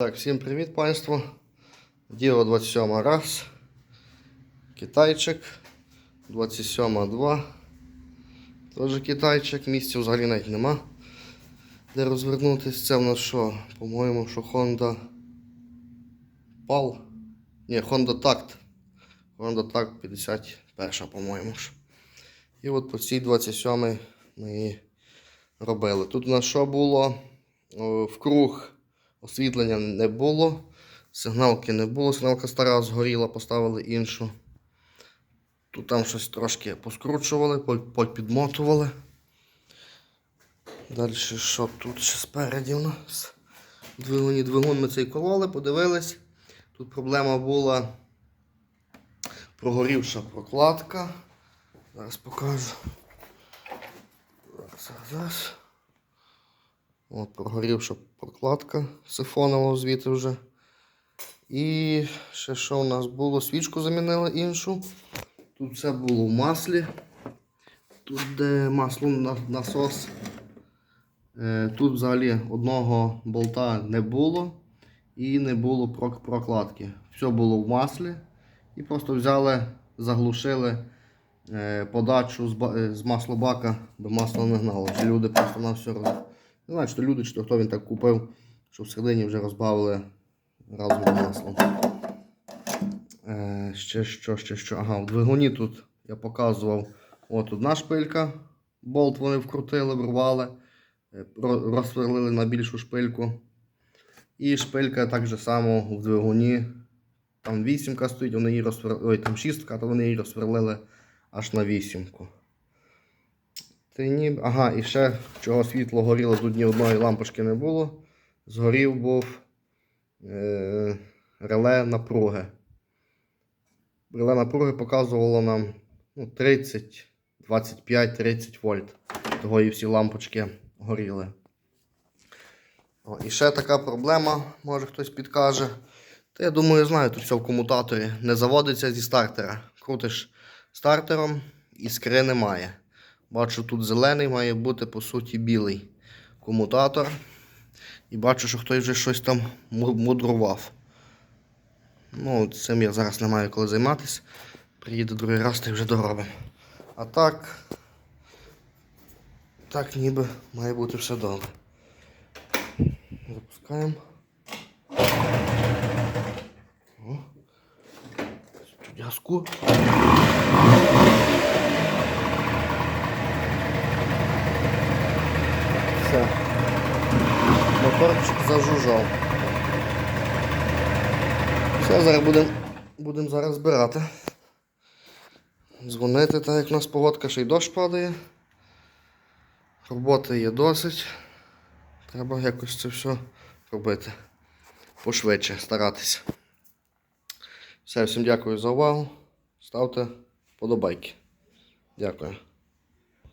Так, всім привіт, панство. Діло 27 раз. Китайчик. 27 2. Теж китайчик. Місця взагалі навіть нема. Де розвернутися. Це в нас що? По-моєму, що Honda PAL. Ні, Honda Tact. Honda Tact 51, по-моєму. І от по цій 27 ми її робили. Тут у нас що було? О, В круг освітлення не було, сигналки не було, сигналка стара згоріла, поставили іншу. Тут там щось трошки поскручували, по- попідмотували. Далі що тут ще спереді у нас? Двигуні двигун ми цей кололи, подивились. Тут проблема була прогорівша прокладка. Зараз покажу. Зараз, зараз. От, прогорівша прокладка сифонова звідти вже. І ще що у нас було? Свічку замінили іншу. Тут все було в маслі. Тут де масло на- насос. Е, Тут взагалі одного болта не було і не було прокладки. Все було в маслі. І просто взяли, заглушили е, подачу з, е, маслобака до масла не гнало. Люди просто на все роз... Не знаю, то люди, чи то хто він так купив, що всередині вже розбавили разом з маслом. Е, ще що, ще що. Ага, в двигуні тут я показував от одна шпилька. Болт вони вкрутили, врвали, е, розсверлили на більшу шпильку. І шпилька так же само в двигуні. Там вісімка стоїть, вони її розсверлили. Ой, там шістка, то вони її розсверлили аж на вісімку. Ти ні... Ага, і ще чого світло горіло, тут ні одної лампочки не було. Згорів був е... реле напруги. Реле напруги показувало нам ну, 30, 25, 30 вольт. Того і всі лампочки горіли. О, і ще така проблема, може хтось підкаже. Та я думаю, знаю, тут все в комутаторі. Не заводиться зі стартера. Крутиш стартером, іскри немає. Бачу, тут зелений має бути, по суті, білий комутатор. І бачу, що хтось вже щось там мудрував. Ну, цим я зараз не маю коли займатися. Приїде другий раз, та вже доробимо. А так. Так ніби має бути все добре. Запускаємо. О. Чудяску. Все. Моторчик зажужжав. Все, зараз будемо будем зараз збирати. Дзвонити, так як у нас погодка, ще й дощ падає. Роботи є досить. Треба якось це все робити. Пошвидше старатися. Все, всім дякую за увагу. Ставте подобайки. Дякую.